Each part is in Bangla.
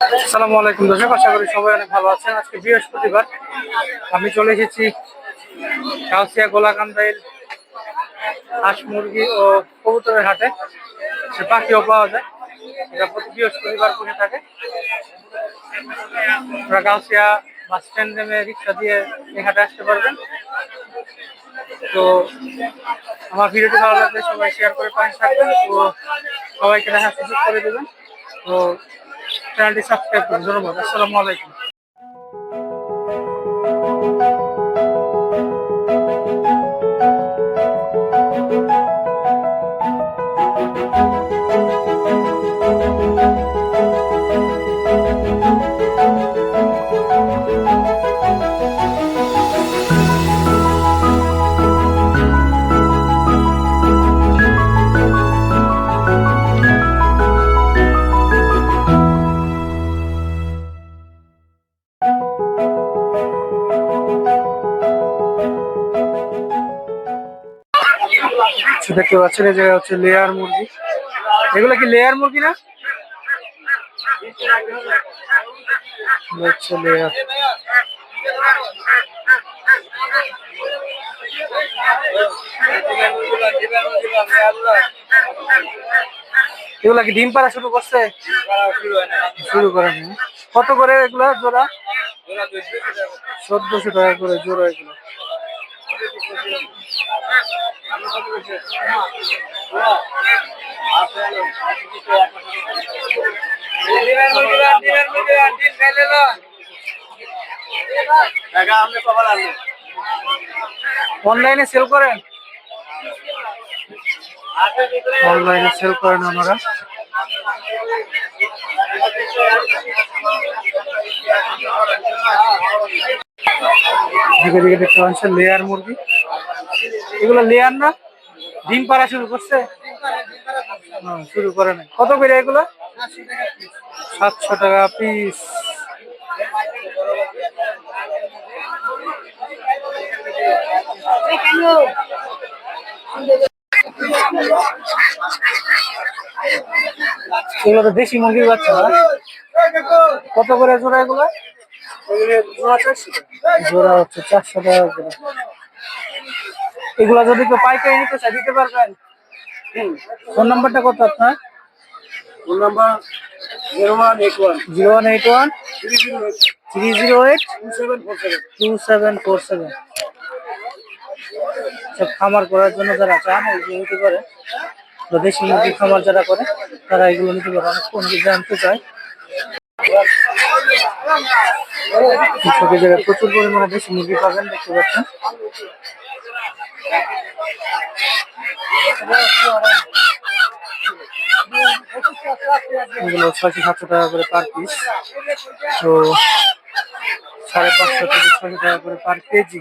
আসসালামু আলাইকুম দর্শক, আশা করি সবাই অনেক ভালো আছেন। আজকে বৃহস্পতিবার। আমি চলে এসেছি কাউসিয়া গোলাকান্দাইল হাঁস মুরগি ও কবুতরের হাটে। সে পাখিও পাওয়া যায়। এটা প্রতি বৃহস্পতিবার বসে থাকে। আপনারা কাউসিয়া বাস স্ট্যান্ড নেমে রিক্সা দিয়ে এই হাটে আসতে পারবেন। তো আমার ভিডিওটি ভালো লাগলে সবাই শেয়ার করে পাশে থাকবেন তো সবাইকে দেখা সুযোগ করে দেবেন। তো চ্যানেলটি সাবস্ক্রাইব করুন ধন্যবাদ। আসসালামু আলাইকুম। দেখতে পাচ্ছেন, এই জায়গায় হচ্ছে লেয়ার মুরগি। এগুলো কি লেয়ার মুরগি না? লেয়ার এগুলা কি ডিম পাড়া শুরু করছে? শুরু করেনি কত করে এগুলা জোড়া? চোদ্দশো টাকা করে জোড়া এগুলো। অনলাইনে সেল করেন? অনলাইনে সেল করেন ওনারা দিকে দিকে দেখতে পাচ্ছেন লেয়ার মুরগি। এগুলো লেয়ার না, ডিম পাড়া শুরু করছে? শুরু করে নাই। কত করে এগুলো? সাতশো টাকা পিস এগুলো তো দেশি মুরগির বাচ্চা কত করে জোড়া এগুলো? জোড়া হচ্ছে চারশো টাকা করে এগুলা যদি কেউ পাইকারি নিতে চায় দিতে পারবেন। ফোন নাম্বারটা কত আপনার? Phone number zero one eight one. Zero one eight one. Three zero eight. Two seven four seven. সব খামার করার জন্য যারা চান এগুলো নিতে পারে। দেশি মুরগি খামার যারা করে তারা এগুলো নিতে পারে। অনেক জানতে চায়। কৃষকের জায়গায় প্রচুর পরিমাণে দেশি মুরগি পাবেন, দেখতে পাচ্ছেন। এগুলো ছয়শো সাতশো টাকা করে পার পিস তো সাড়ে পাঁচশো থেকে ছয়শো টাকা করে পার কেজি।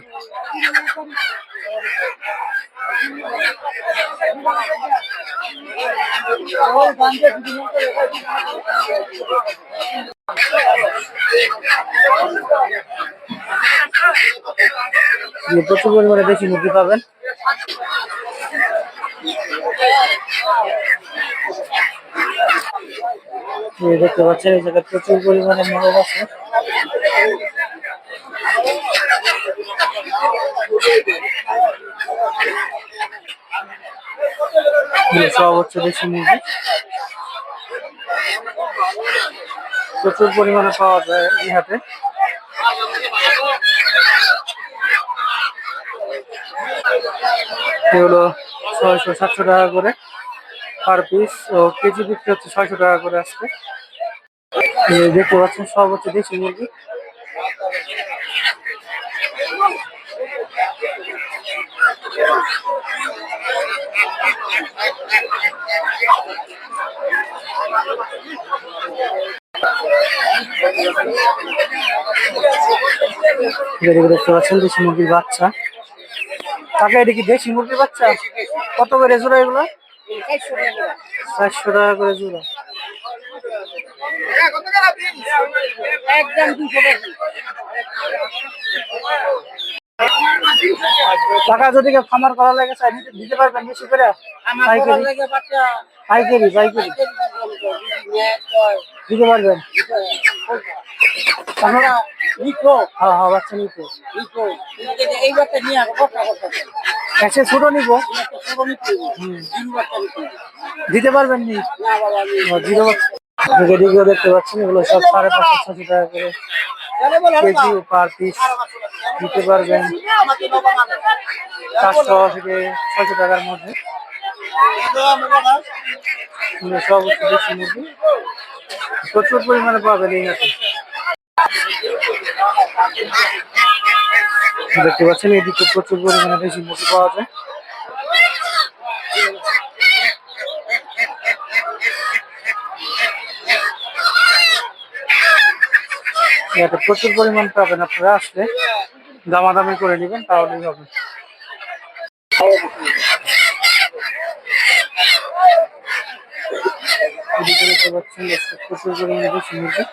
প্রচুর পরিমাণে বেশি মুরগি পাবেন দেখতে পাচ্ছেন এই জায়গায় প্রচুর পরিমাণে মোরগ আছে এগুলো সব হচ্ছে দেশি মুরগি প্রচুর পরিমাণে পাওয়া যায় এই হাটে। এগুলো ছয়শো সাতশো টাকা করে পার পিস ও কেজি বিক্রি হচ্ছে ছয়শো টাকা করে এই দেখতে পাচ্ছেন, সব হচ্ছে দেশি মুরগি। এদিকে দেখতে পাচ্ছেন দেশি মুরগির বাচ্চা। কাকা এটা কি দেশি মুরগির বাচ্চা? কত করে জোড়া এগুলো? চারশো টাকা করে জোড়া। একদম টাকা। যদি খামার করা লাগে দিতে- পারবেন বেশি করে? পাইকারি পাইকারি দিতে পারবেন? নিকো হ্যাঁ হ্যাঁ বাচ্চা নিকো এই নিয়ে আসব ছোট ছোট নিকো দিতে পারবেন নি? না বাবা আমি জিরো এদিকেও দেখতে পাচ্ছেন এগুলো সব সাড়ে পাঁচশো ছশো টাকা করে জানে কেজি পার পিস দিতে পারবেন। চারশো থেকে ছয়শো টাকার মধ্যে। সব দেশি মুরগি প্রচুর পরিমাণে পাবেন এই হাটে দেখতে পাচ্ছেন এদিকে প্রচুর পরিমাণে দেশি মুরগি পাওয়া যায়। প্রচুর পরিমাণ পাবেন আপনারা আসলে। দামাদামি করে নেবেন, তাহলেই হবে। দেখতে পাচ্ছেন প্রচুর পরিমাণে দেশি মুরগি।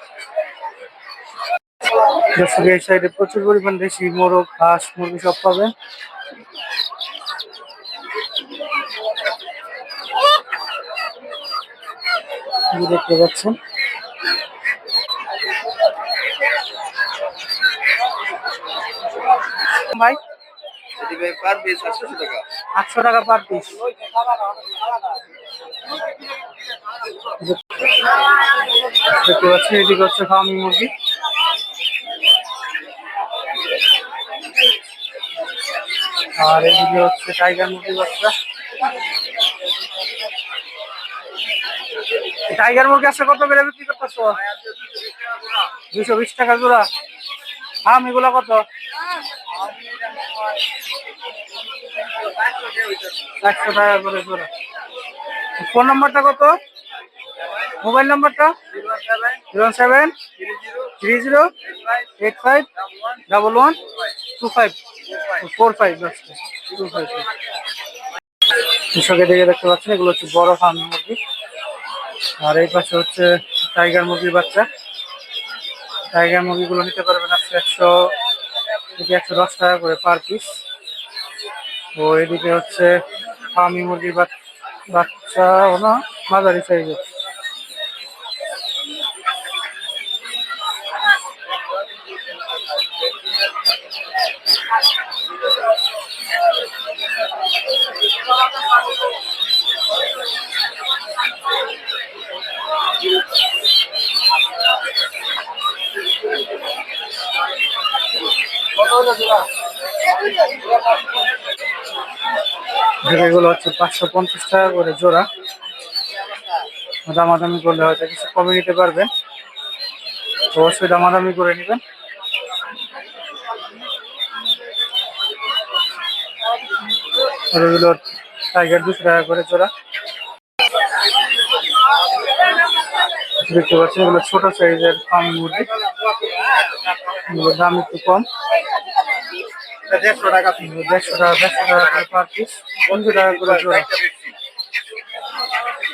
দর্শক এই সাইডে প্রচুর পরিমাণ দেশি মোরগ হাঁস মুরগি সব পাবেন। দেখতে পাচ্ছেন। ভাই? পার পিস আটশো টাকা। আটশো টাকা পার পিস দেখতে পাচ্ছেন এদিকে হচ্ছে ফার্মি মুরগি। আর এদিকে হচ্ছে টাইগার মুরগি বাচ্চা। টাইগার মুরগি আসছে কত করে বিক্রি করতেছ? দুশো বিশ টাকা জোড়া। আম এগুলা কত? একশো টাকা করে জোড়া। ফোন নাম্বারটা কত? মোবাইল নাম্বারটা? Zero seven three zero eight five double one two five four five two five কৃষকের দিকে দেখতে পাচ্ছেন, এগুলো হচ্ছে বড় ফার্ম মুরগি। আর এই পাশে হচ্ছে টাইগার মুরগির বাচ্চা। টাইগার মুরগিগুলো নিতে পারবেন আজকে একশো থেকে একশো দশ টাকা করে পার পিস ও এদিকে হচ্ছে ফার্মি মুরগির বাচ- বাচ্চা না মাঝারি সাইজের। এগুলো হচ্ছে পাঁচশো পঞ্চাশ টাকা করে জোড়া। দামাদামি করলে হয়তো কিছু কমে নিতে পারবেন অবশ্যই দামাদামি করে নেবেন। আর এগুলো টাইগার দুশো টাকা করে জোড়া। দেখতে পাচ্ছেন এগুলো ছোট সাইজের ফার্ম মুরগি এগুলোর দাম একটু কম। দেড়শো টাকা দেড়শো টাকা টাকা করে জোড়া।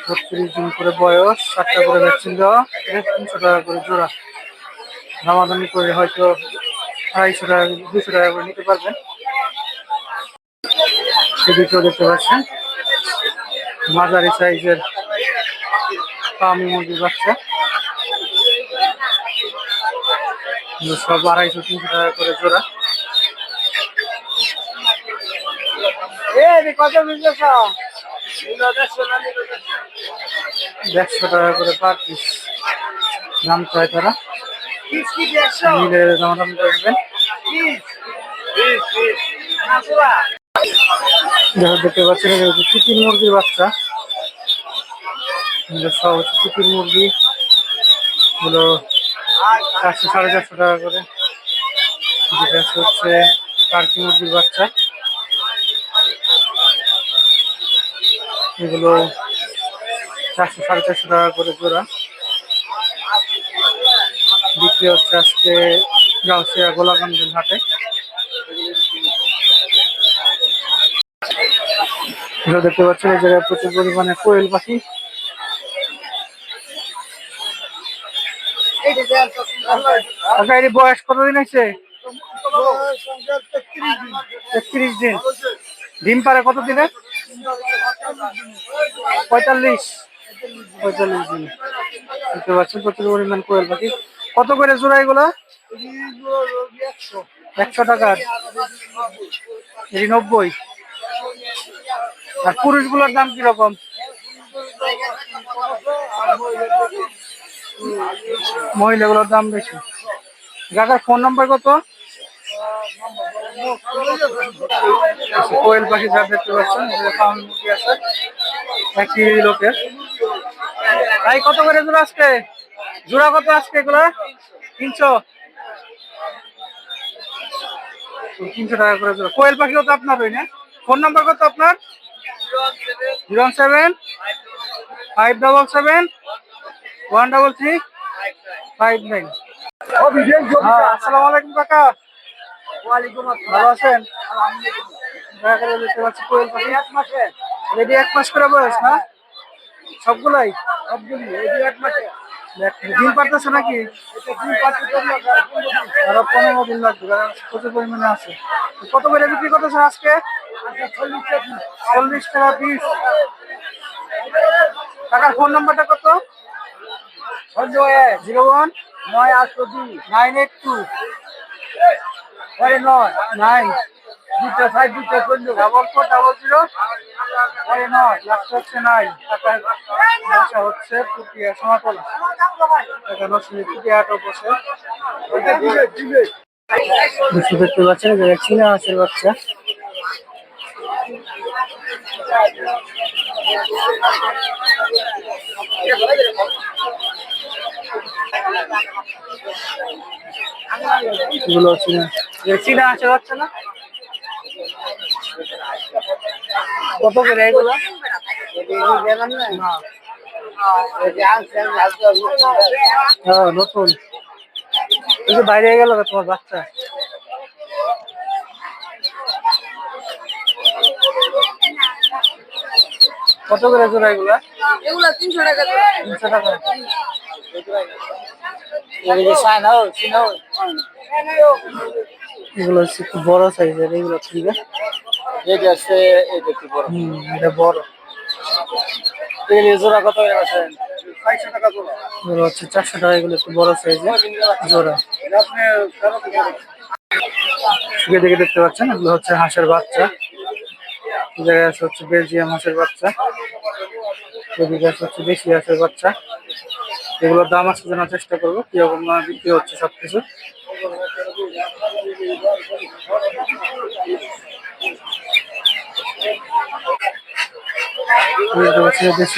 বত্রিশ করে বয়স করে তিনশো টাকা করে জোড়া। দামাদামি করে হয়তো আড়াইশো টাকা, দুশো টাকা করে নিতে মাঝারি সাইজের পামি মুরগির বাচ্চা। সব আড়াইশো, তিনশো টাকা করে জোড়া এই কত বিজনেস দেড়শো টাকা করে পার পিস দাম চায় তারা? করবেন দেখো দেখতে পাচ্ছেন চিকেন মুরগির বাচ্চা। সব হচ্ছে চিকেন মুরগি। এগুলো চারশো সাড়ে চারশো টাকা করে। যেটা হচ্ছে টার্কি মুরগির বাচ্চা। এগুলো চারশো সাড়ে চারশো টাকা করে জোড়া। বিক্রি হচ্ছে আজকে গাউসিয়া গোলাকান্দের হাটে। এগুলো দেখতে পাচ্ছেন এই জায়গায় প্রচুর পরিমাণে কোয়েল পাখি। আচ্ছা এর বয়স কতদিন আছে একত্রিশ দিন। ডিম পারে কত দিনে পঁয়তাল্লিশ। পঁয়তাল্লিশ দিন। দেখতে পাচ্ছেন প্রচুর পরিমাণ কোয়েল পাখি। কত করে জোড়া এগুলা? একশো টাকার এটি নব্বই। আর পুরুষগুলোর দাম কীরকম? মহিলাগুলোর দাম বেশি। কাকার ফোন নাম্বার কত? কোয়েল পাখি যা দেখতে পাচ্ছেন একই লোকের। ভাই, কত করে জোড়া আজকে? জোড়া কত আজকে এগুলা? তিনশো? তিনশো টাকা করে জোড়া। কোয়েল পাখি তো আপনার ওই না? ফোন নাম্বার কত আপনার? Zero seven, five double seven, one double three, five nine. হ্যাঁ আসসালামু আলাইকুম, কাকা। ভালো আছেন? দেখা করে দেখতে পাচ্ছি কোয়েল এক মাসে রেডি এক মাস করে বয়স, না? সবগুলাই? সবগুলি রেডি এক মাসে ডিম পারতেছে নাকি? আরও পনেরো দিন লাগবে প্রচুর পরিমাণে আছে। কত করে বিক্রি করতেছে আজকে? চল্লিশ টাকা পিস। টাকার ফোন নাম্বারটা কত? জিরো ওয়ান নয় আটশো দুই, নাইন এইট টু। নয় নাইন দুটো ফাইভ দুটো চোদ্দ ডাবল ফোর ডাবল জিরো নয় হচ্ছে টাকার ব্যবসা হচ্ছে পুটিয়া সমাতলা টাকা নসিনী পুটিয়া বসে বুঝতে দেখতে পাচ্ছেন যে চীনা আছে বাচ্চা। এগুলো যে চীনা আছে বাচ্চা না? কত করে এগুলো। হ্যাঁ নতুন। যে বাইরে গেল তোমার বাচ্চা। কত করে জোড়া এগুলা? এগুলো তিনশো টাকা। তিনশো টাকা এগুলো হচ্ছে একটু বড় সাইজের এগুলো ঠিক আছে। এটা আছে এটা একটু বড়। হুম এটা বড়। এই জোড়া কত করে আছেন চারশো টাকা এগুলো হচ্ছে চারশো টাকা এগুলো একটু বড় সাইজের জোড়া। শুকে দেখে দেখতে পাচ্ছেন এগুলো হচ্ছে হাঁসের বাচ্চা। এই জায়গায় আছে হচ্ছে বেলজিয়াম হাঁসের বাচ্চা। এদিকে আছে হচ্ছে দেশি হাঁসের বাচ্চা। এগুলোর দাম আজকে জানার চেষ্টা করব কীরকম বিক্রি হচ্ছে সবকিছু। দেশি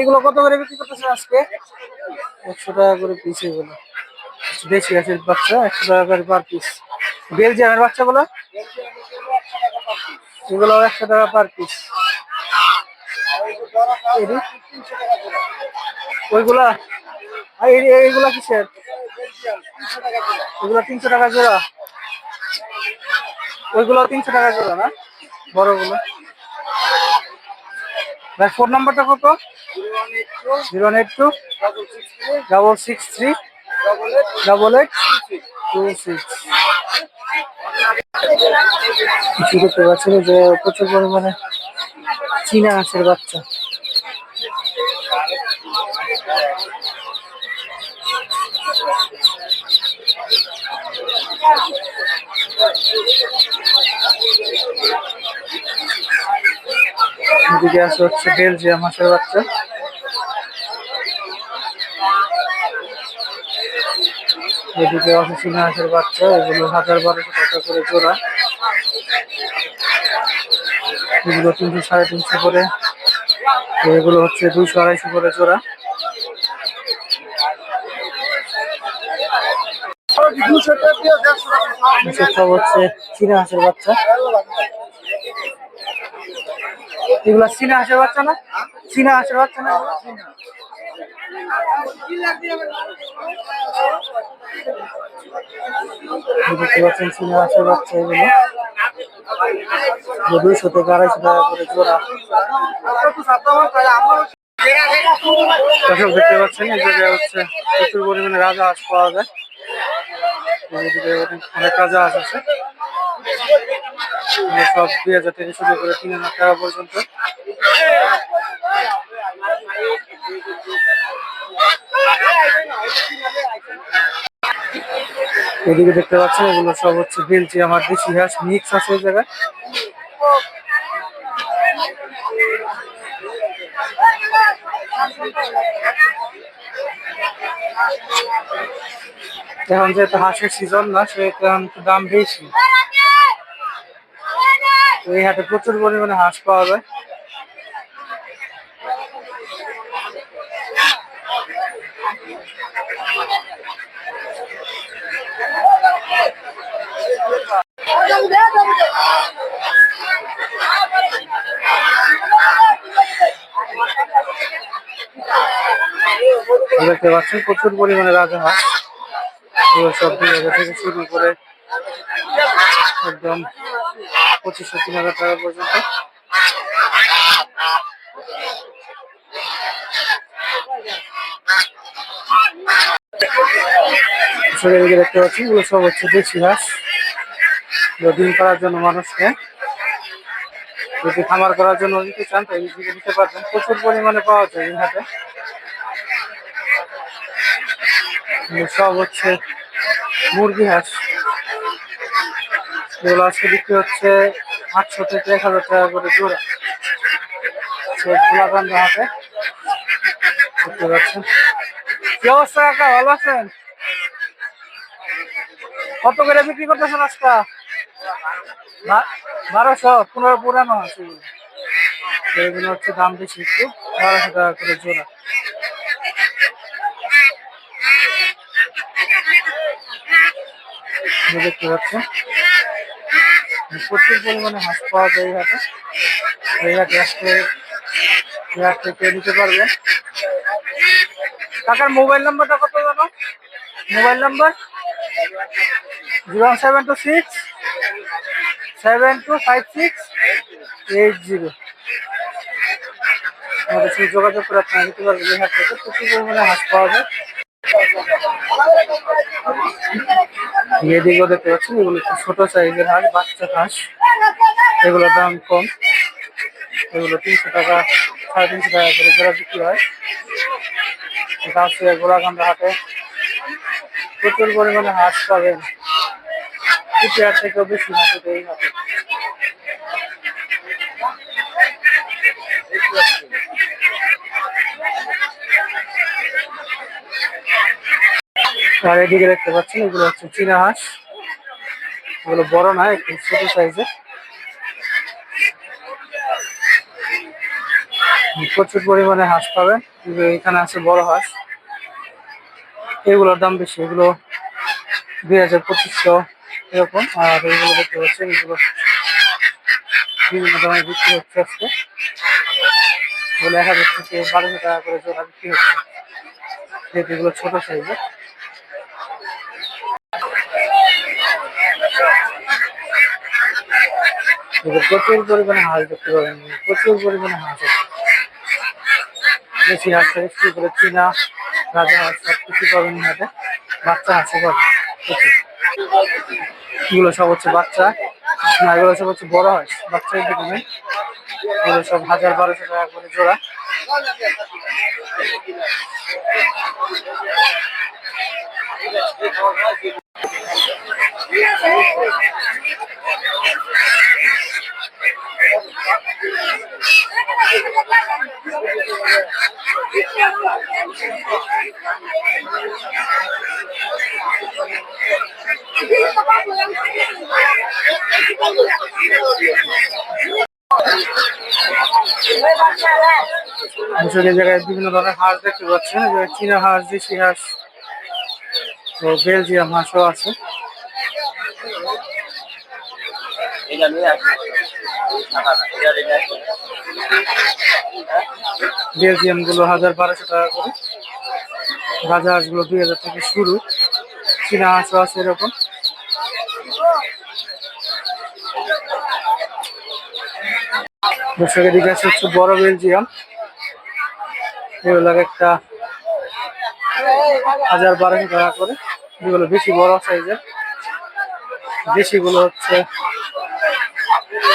এগুলো কত করে বিক্রি করতেছে আজকে? একশো টাকা করে পিস এগুলো। দেশি হাঁসের বাচ্চা, একশো টাকা করে পার পিস বেলজিয়ামের বাচ্চাগুলো? এগুলো একশো টাকা পার পিস ওইগুলা? এইগুলা কিসের? এগুলো তিনশো টাকা জোড়া। ওইগুলো তিনশো টাকা জোড়া না? বড়গুলো। ভাই ফোন নাম্বারটা কত? Zero eight two. Double six three. Double eight two six. কিছু দেখতে পাচ্ছেন যে প্রচুর পরিমাণে চীনা হাঁসের বাচ্চা। এদিকে আছে হচ্ছে বেলজিয়াম হাঁসের বাচ্চা। এদিকে চীনা হাঁসের বাচ্চা, এগুলো হাজার বারোশো টাকা করে জোড়া। এগুলো তিনশো, সাড়ে তিনশো করে। এগুলো হচ্ছে দুইশো আড়াইশো করে জোড়া। হচ্ছে চীনা হাঁসের বাচ্চা। চীনা হাঁসের বাচ্চা না? চীনা হাঁসের বাচ্চা না? হাঁসের বাচ্চা দর্শক, দেখতে পাচ্ছেন এই জায়গায় হচ্ছে প্রচুর পরিমাণে রাজা হাঁস পাওয়া যায়। এদিকে অনেক রাজা হাঁস সব দুই হাজার থেকে শুরু করে তিন হাজার টাকা পর্যন্ত। এদিকে দেখতে পাচ্ছেন, এগুলো সব হচ্ছে বেলচি, আমার দেশি হাঁস, মিক্স আছে এই জায়গায়। এখন যেহেতু হাঁসের সিজন না, সেহেতু দাম বেশি। এই হাটে প্রচুর পরিমাণে হাঁস পাওয়া যায়। দেখতে পাচ্ছেন প্রচুর পরিমাণে রাজা হাঁস থেকে শুরু করে একদম পঁচিশশো তিন হাজার টাকা পর্যন্ত। দেখতে পাচ্ছি এগুলো সব হচ্ছে দেশি হাঁস। ডিম করার জন্য মানুষকে। যদি খামার করার জন্য নিতে চান তো এই দিকে নিতে পারবেন। প্রচুর পরিমাণে পাওয়া যায় এই হাটে সব হচ্ছে মুরগি হাঁস। এগুলো আজকে বিক্রি হচ্ছে আটশো থেকে এক হাজার টাকা করে জোড়া। সেই গোলাকান্দ হাটে দেখতে পাচ্ছেন। কি অবস্থা কাকা? ভালো আছেন? কত করে বিক্রি করতেছেন আজকা? বারোশো, পনেরো, পুরানো আছে। এগুলো হচ্ছে দাম বেশি একটু, বারোশো টাকা করে জোড়া। এই দেখতে পাচ্ছেন। প্রচুর পরিমাণে হাঁস পাওয়া যায় এই হাটে। এই হাটে আসলে এই নিতে পারবেন। কাকার মোবাইল নাম্বারটা কত জানো? Mobile number? Zero seven two six, seven two five six, eight zero. আমাদের সঙ্গে যোগাযোগ করে আপনারা নিতে পারবেন। এই হাট থেকে প্রচুর পরিমাণে হাঁস পাওয়া যায়। এদিকেও দেখতে পাচ্ছেন, এগুলো একটু ছোট সাইজের হাঁস, বাচ্চা হাঁস। এগুলোর দাম কম। এগুলো তিনশো টাকা, সাড়ে তিনশো টাকা করে জোড়া বিক্রি হয়। এটা হচ্ছে গোলাকান্দা হাটে প্রচুর পরিমাণে হাঁস পাবেন। থেকেও বেশি হাঁটে এই হাটে। আর এদিকে দেখতে পাচ্ছেন, এগুলো হচ্ছে চীনা হাঁস। এগুলো বড় না, একটু ছোট সাইজের। প্রচুর পরিমাণে হাঁস পাবেন এখানে আছে বড় হাঁস। এগুলোর দাম বেশি, এগুলো দুই হাজার পঁচিশশো এরকম। আর এগুলো দেখতে পাচ্ছেন, এগুলো বিভিন্ন দামে বিক্রি হচ্ছে আজকে। এগুলো এক হাজার থেকে বারোশো টাকা করে জোড়া বিক্রি হচ্ছে। যেহেতু এগুলো ছোট সাইজের। প্রচুর পরিমাণে হাঁস দেখতে পাবেন, প্রচুর পরিমাণে হাঁস আছে। দেশি হাঁস থেকে শুরু করে চীনা, রাজা হাঁস সব কিছু পাবেন হাতে বাচ্চা হাঁসও পাবেন প্রচুর। এগুলো সব হচ্ছে বাচ্চা। না, এগুলো সব হচ্ছে বড় হাঁস বাচ্চা দিকে নেই এগুলো সব হাজার বারোশো টাকা করে জোড়া। জায়গায় বিভিন্ন ধরনের হাঁস দেখতে পাচ্ছেন। চীনা হাঁস দেশি হাঁস বেলজিয়াম হাঁসও আছে। গুলো হাজার বারোশো টাকা করে। দুই হাজার থেকে শুরু। চীনা হাঁসও আছে এরকম। দর্শকের দিকে হচ্ছে বড় বেলজিয়াম। এগুলো একটা হাজার বারোশো টাকা করে। যেগুলো বেশি বড় সাইজের। দেশিগুলো হচ্ছে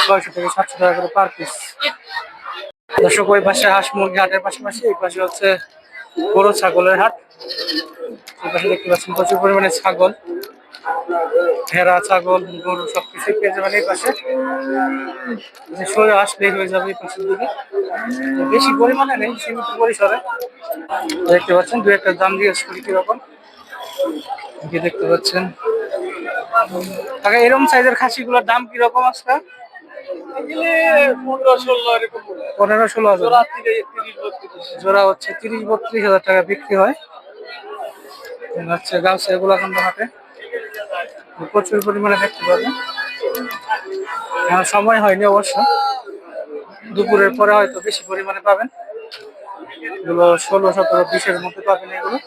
ছয়শো থেকে সাতশো টাকা করে পার পিস দর্শক, ওই পাশে হাঁস মুরগি হাটের পাশাপাশি এই পাশে হচ্ছে গরু, ছাগলের হাট। এই পাশে দেখতে পাচ্ছেন প্রচুর পরিমাণে ছাগল, ভেড়া, ছাগল, গরু সবকিছু পেয়ে যাবেন এই পাশে। যে সরে আসলেই হয়ে যাবে এই পাশের দিকে। বেশি পরিমাণে নেই, সীমিত পরিসরে। দেখতে পাচ্ছেন দু একটা দাম দিয়ে করি কীরকম দেখতে পাচ্ছেন। এরকম সাইজের খাসিগুলোর দাম কীরকম আজকে? পনেরো ষোলো হাজার। জোড়া হচ্ছে তিরিশ বত্রিশ হাজার টাকা বিক্রি হয়। হচ্ছে গাছ গোলাকান্দ হাটে। প্রচুর পরিমাণে দেখতে পাবেন। সময় হয়নি অবশ্য। দুপুরের পরে হয়তো বেশি পরিমাণে পাবেন। এগুলো ষোলো সতেরো বিশের মধ্যে পাবেন এগুলো।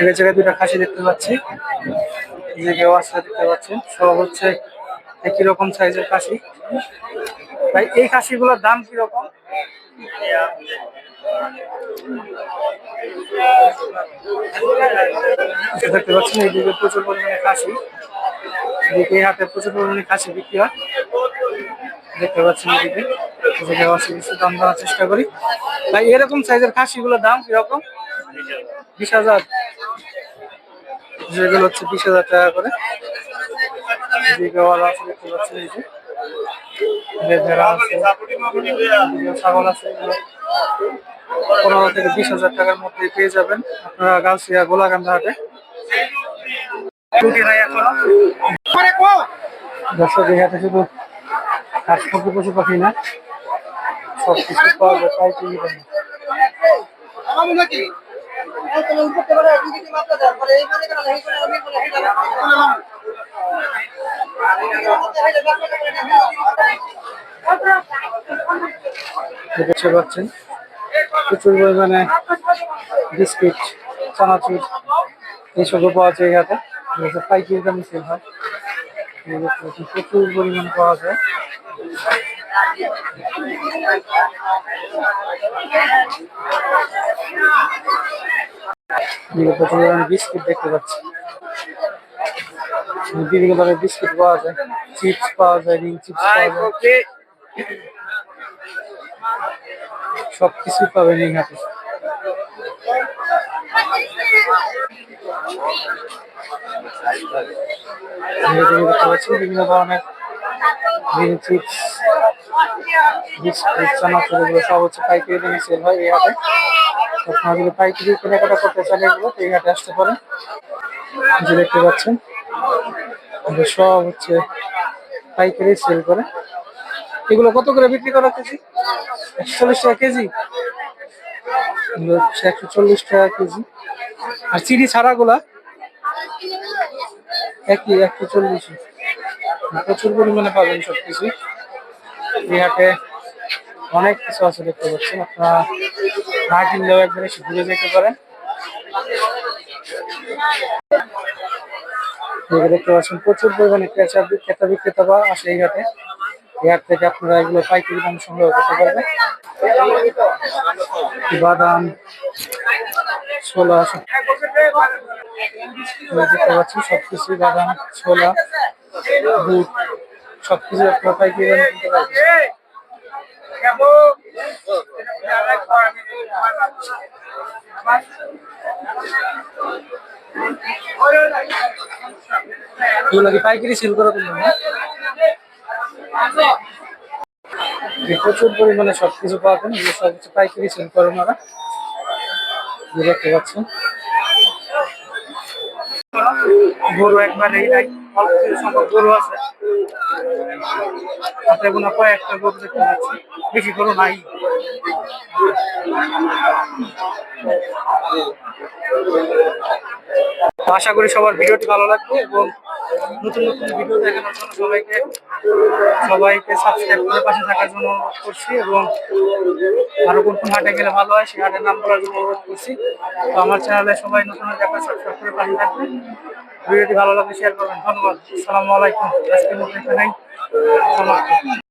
এই জায়গায় দুটা খাসি দেখতে পাচ্ছি। যে কেউ দেখতে পাচ্ছেন, সব হচ্ছে একই রকম সাইজের খাসি। ভাই, এই খাসিগুলোর দাম কীরকম দেখতে পাচ্ছেন এইদিকে প্রচুর পরিমাণে খাসি। এদিকে এই হাতে প্রচুর পরিমাণে খাসি বিক্রি হয়। দেখতে পাচ্ছেন এদিকে কিছু দাম দেওয়ার চেষ্টা করি। তাই এরকম সাইজের খাসিগুলোর দাম কীরকম বিশ হাজার। যেগুলো হচ্ছে বিশ হাজার টাকা করে। এদিকে আছে দেখতে পাচ্ছেন এই যে। এদিকে আছে ছাগল আছে পনেরো থেকে বিশ হাজার টাকার মধ্যে পেয়ে যাবেন আপনারা গাছিয়া গোলাকান্দা হাটে। ছুটি নাই এখনও। দর্শক হাটে শুধু হাঁস মুরগি পশু পাখি না সব কিছু পাওয়া যায় তাই দেখতে পাচ্ছেন, প্রচুর পরিমাণে বিস্কিট, চানাচুর এইসবও পাওয়া যায় এগুলো পাইকারি দামে সেল হয়। প্রচুর পরিমাণে পাওয়া যায়। প্রচুর পরিমাণে বিস্কিট দেখতে পাচ্ছি। বিভিন্ন ধরনের বিস্কিট পাওয়া যায়, চিপস পাওয়া যায়, রিং চিপস পাওয়া যায়। সব কিছু পাবেন এই হাটে বিভিন্ন ধরনের রিং চিপস বিস্কিট চানাচুর এগুলো সব হচ্ছে পাইকারি দামে সেল হয় এই হাটে। আপনারা যদি পাইকারি কেনাকাটা করতে চান এগুলো এই হাটে আসতে পারেন। যে দেখতে পাচ্ছেন সব হচ্ছে পাইকারি সেল করে। এগুলো কত করে বিক্রি করা কেজি? একশো চল্লিশ টাকা কেজি। একশো চল্লিশ টাকা কেজি। আর চিনি ছাড়াগুলা? একই, একশো চল্লিশ। প্রচুর পরিমাণে পাবেন সব কিছু এই অনেক কিছু আছে দেখতে পাচ্ছেন। আপনারা না কিনলেও একবার এসে ঘুরে যেতে পারেন। দেখতে পাচ্ছেন, প্রচুর পরিমাণে ক্রেতা ক্রেতা বিক্রেতা বা আসে এই হাটে হাট থেকে আপনারা এগুলো পাইকারি দাম সংগ্রহ করতে পারবেন। বাদাম, ছোলা দেখতে পাচ্ছেন, সবকিছু বাদাম, ছোলা। বুট সবকিছু আপনারা পাইকারি দামে কিনতে পাইকারি সেল করা এই প্রচুর পরিমাণে সবকিছু পাবেন এগুলো সব কিছু পাইকারি সেল করে ওনারা। এই দেখতে পাচ্ছেন। গরু একবার এই গরু দেখতে পাচ্ছি। বেশি গরু নাই। আশা করি সবার ভিডিওটি ভালো লাগবে এবং নতুন নতুন ভিডিও দেখানোর জন্য সবাইকে সবাইকে সাবস্ক্রাইব করে পাশে থাকার জন্য অনুরোধ করছি এবং আরও কোন কোন হাটে গেলে ভালো হয়, সেই হাটের নাম বলার জন্য অনুরোধ করছি। তো আমার চ্যানেলে সবাই নতুন একটা সাবস্ক্রাইব করে পাশে থাকবে ভিডিওটি ভালো লাগলে শেয়ার করবেন। ধন্যবাদ। আসসালামু আলাইকুম। আজকের মতো এখানেই সমাপ্ত।